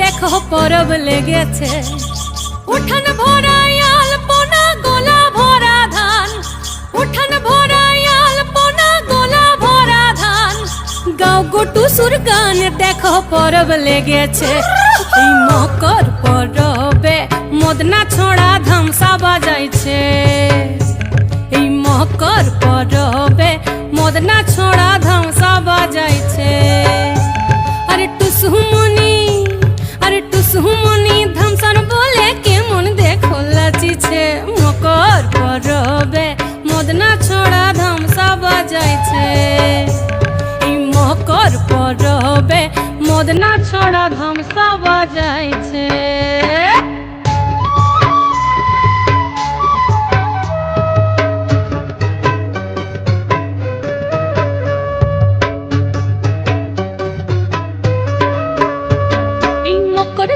দেখো পরব লেগেছে। উঠান ভরাই আলপনা গোলা ভরা ধান। উঠান ভরাই আলপনা গোলা ভরা ধান। গাও গোটু সুর গান দেখো পরব লেগেছে। এই মকর পরবে, মদনা ছড়া ধামসা বাজাইছে। এই মকর পরবে, মদনা ছড়া ধামসা বাজাইছে। টুসুমনি আরে টুসুমনি ধামসান বলে কেমন দেখো লাচিছে। মকর পরবে, মদনা ছড়া ধামসা বাজাইছে। এই মকর পরবে, মদনা ছড়া ধামসা বাজাইছে।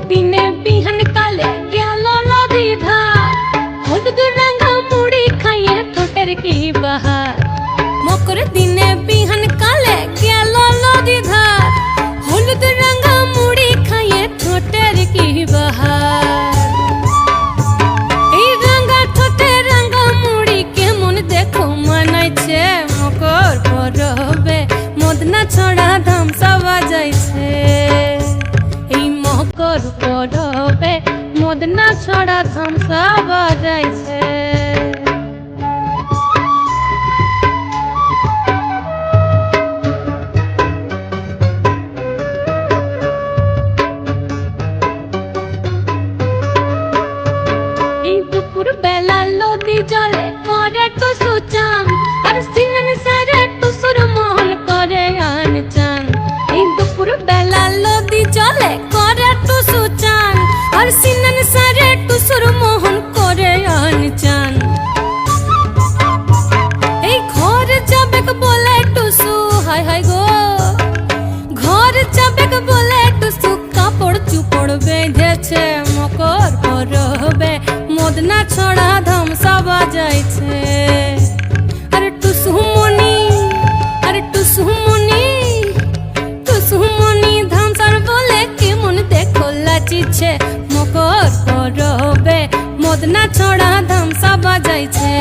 দিনে বিহান কালে গেল নদী ধার। হলুদ রাঙা মুড়ি খাইয়ে ঠোঁটের কি বাহার। মকর দিনে বিহান কালে গেল নদী ধার। হলুদ রাঙা মুড়ি খাইয়ে ঠোঁটের কি বাহার। এই রাঙা, ঠোঁটে রাঙা মুড়ি কেমন দেখো মানাইছে মকর পরবে। মদনা ছড়া ধামসা বাজাইছে। এই মকর পরবে মদনা ছড়া ধামসা বাজাইছে। বেলা নদী জলে করে তো সুচান, আর সিনন সারে তো সুর মোহন করে আন চান এই ঘর যাবে বলে টুসু হাই হাই গো। ঘর যাবে বলে টুসু কাপড় চুপড় বেঁধেছে, মকর পরবে, মদনা ছড়া ধামসা বাজাইছে। লাচিছে মকর পরবে, মদনা ছড়া ধামসা বাজাইছে।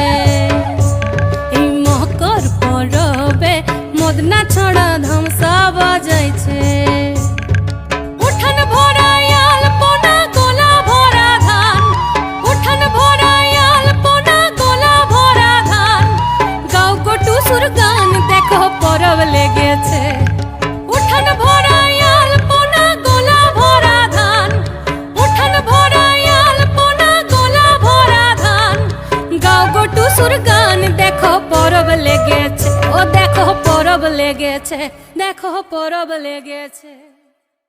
এই মকর পরবে, মদনা ছড়া ধামসা বাজাইছে। গান, দেখো পরব লেগেছে। লেগেছে। ও দেখো পরব লেগেছে। দেখো পরব লেগেছে।